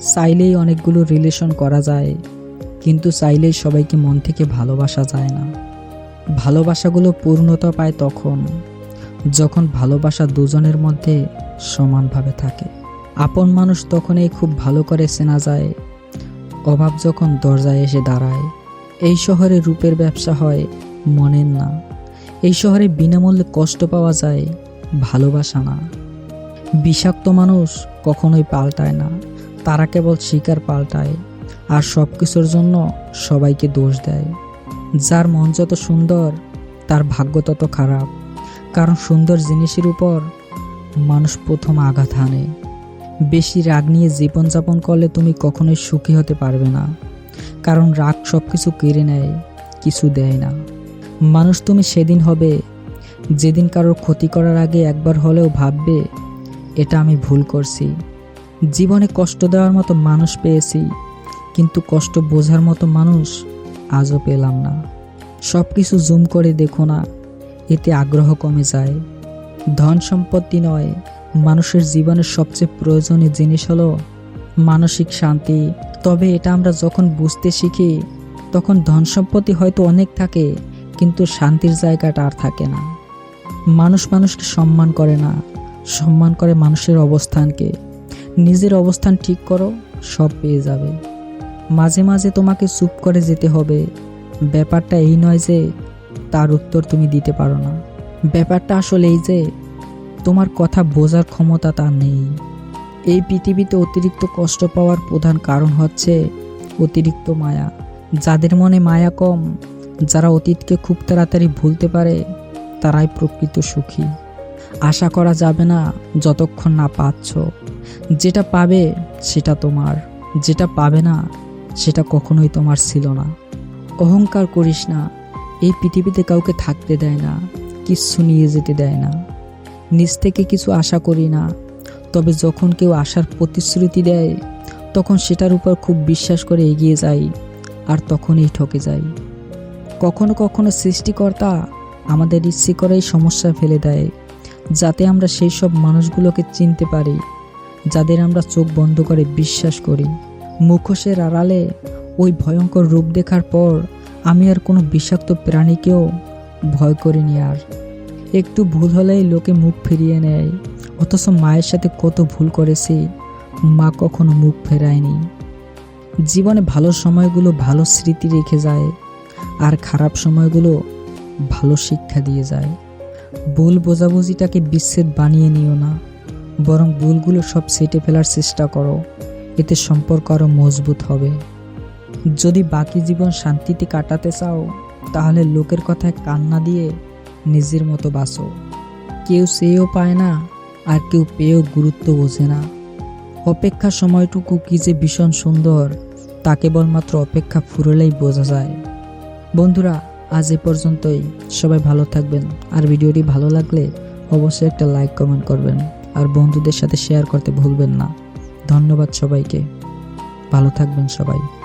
চাইলেই অনেকগুলো রিলেশন করা যায়, কিন্তু চাইলেই সবাইকে মন থেকে ভালোবাসা যায় না। ভালোবাসাগুলো পূর্ণতা পায় তখন, যখন ভালোবাসা দুজনের মধ্যে সমানভাবে থাকে। আপন মানুষ তখনই খুব ভালো করে চেনা যায়। অভাব যখন দরজায় এসে দাঁড়ায়, এই শহরে রূপের ব্যবসা হয়, মনের না। এই শহরে বিনামূল্যে কষ্ট পাওয়া যায়, ভালোবাসা না। বিষাক্ত মানুষ কখনোই পাল্টায় না। তারা কেবল শিকার পাল্টায় আর সব কিছুর জন্য সবাইকে দোষ দেয়। যার মন যত সুন্দর, তার ভাগ্য তত খারাপ। কারণ সুন্দর জিনিসের উপর মানুষ প্রথম আঘাত হানে। বেশি রাগ নিয়ে জীবনযাপন করলে তুমি কখনোই সুখী হতে পারবে না। কারণ রাগ সব কিছু কেড়ে নেয়, কিছু দেয় না। মানুষ তুমি সেদিন হবে, যেদিন কারোর ক্ষতি করার আগে একবার হলেও ভাববে, এটা আমি ভুল করছি। জীবনে কষ্ট দেওয়ার মতো মানুষ পেয়েছি, কিন্তু কষ্ট বোঝার মতো মানুষ আজও পেলাম না। সব কিছু জুম করে দেখো না, এতে আগ্রহ কমে যায়। ধন সম্পত্তি নয়, মানুষের জীবনের সবচেয়ে প্রয়োজনীয় জিনিস হলো মানসিক শান্তি। তবে এটা আমরা যখন বুঝতে শিখি, তখন ধন সম্পত্তি হয়তো অনেক থাকে, কিন্তু শান্তির জায়গাটা আর থাকে না। মানুষ মানুষকে সম্মান করে না, সম্মান করে মানুষের অবস্থানকে। নিজের অবস্থান ঠিক করো, সব পেয়ে যাবে। মাঝে মাঝে তোমাকে চুপ করে যেতে হবে। ব্যাপারটা এই নয় যে তার উত্তর তুমি দিতে পারো না। ব্যাপারটা আসলে এই যে তোমার কথা বোঝার ক্ষমতা তার নেই। এই পৃথিবীতে অতিরিক্ত কষ্ট পাওয়ার প্রধান কারণ হচ্ছে অতিরিক্ত মায়া। যাদের মনে মায়া কম, যারা অতীতকে খুব তাড়াতাড়ি ভুলতে পারে, তারাই প্রকৃত সুখী। আশা করা যাবে না যতক্ষণ না পাচ্ছ। যেটা পাবে সেটা তোমার, যেটা পাবে না সেটা কখনোই তোমার ছিল না। অহংকার করিস না, এই পৃথিবীতে কাউকে থাকতে দেয় না, কিচ্ছু নিয়ে যেতে দেয় না। নিজ থেকে কিছু আশা করি না, তবে যখন কেউ আশার প্রতিশ্রুতি দেয়, তখন সেটার উপর খুব বিশ্বাস করে এগিয়ে যাই আর তখনই ঠকে যাই। কখনো কখনো সৃষ্টিকর্তা আমাদের ইচ্ছে করেই সমস্যা ফেলে দেয়, যাতে আমরা সেই সব মানুষগুলোকে চিনতে পারি যাদের আমরা চোখ বন্ধ করে বিশ্বাস করি। মুখোশের আড়ালে ওই ভয়ঙ্কর রূপ দেখার পর আমি আর কোনো বিষাক্ত প্রাণীকেও ভয় করিনি আর। একটু ভুল হলেই লোকে মুখ ফিরিয়ে নেয়, অথচ মায়ের সাথে কত ভুল করেছি, মা কখনো মুখ ফেরায়নি। জীবনে ভালো সময়গুলো ভালো স্মৃতি রেখে যায়, আর খারাপ সময়গুলো ভালো শিক্ষা দিয়ে যায়। ভুল বোঝাবুঝিটাকে বিচ্ছেদ বানিয়ে নিও না। বরং ভুলগুলো সব সেটে ফেলার চেষ্টা করো। এতে সম্পর্ক আরও মজবুত হবে। যদি বাকি জীবন শান্তিতে কাটাতে চাও, তাহলে লোকের কথায় কান্না দিয়ে নিজের মতো বাঁচো। কেউ সেও পায় না, আর কেউ পেয়েও গুরুত্ব বোঝে না। অপেক্ষা সময়টুকু কি যে ভীষণ সুন্দর, তা কেবলমাত্র অপেক্ষা ফুরলেই বোঝা যায়। বন্ধুরা, আজ এ পর্যন্তই। সবাই ভালো থাকবেন। আর ভিডিওটি ভালো লাগলে অবশ্যই একটা লাইক কমেন্ট করবেন। আর বন্ধুদের সাথে শেয়ার করতে ভুলবেন না। ধন্যবাদ সবাইকে। ভালো থাকবেন সবাই।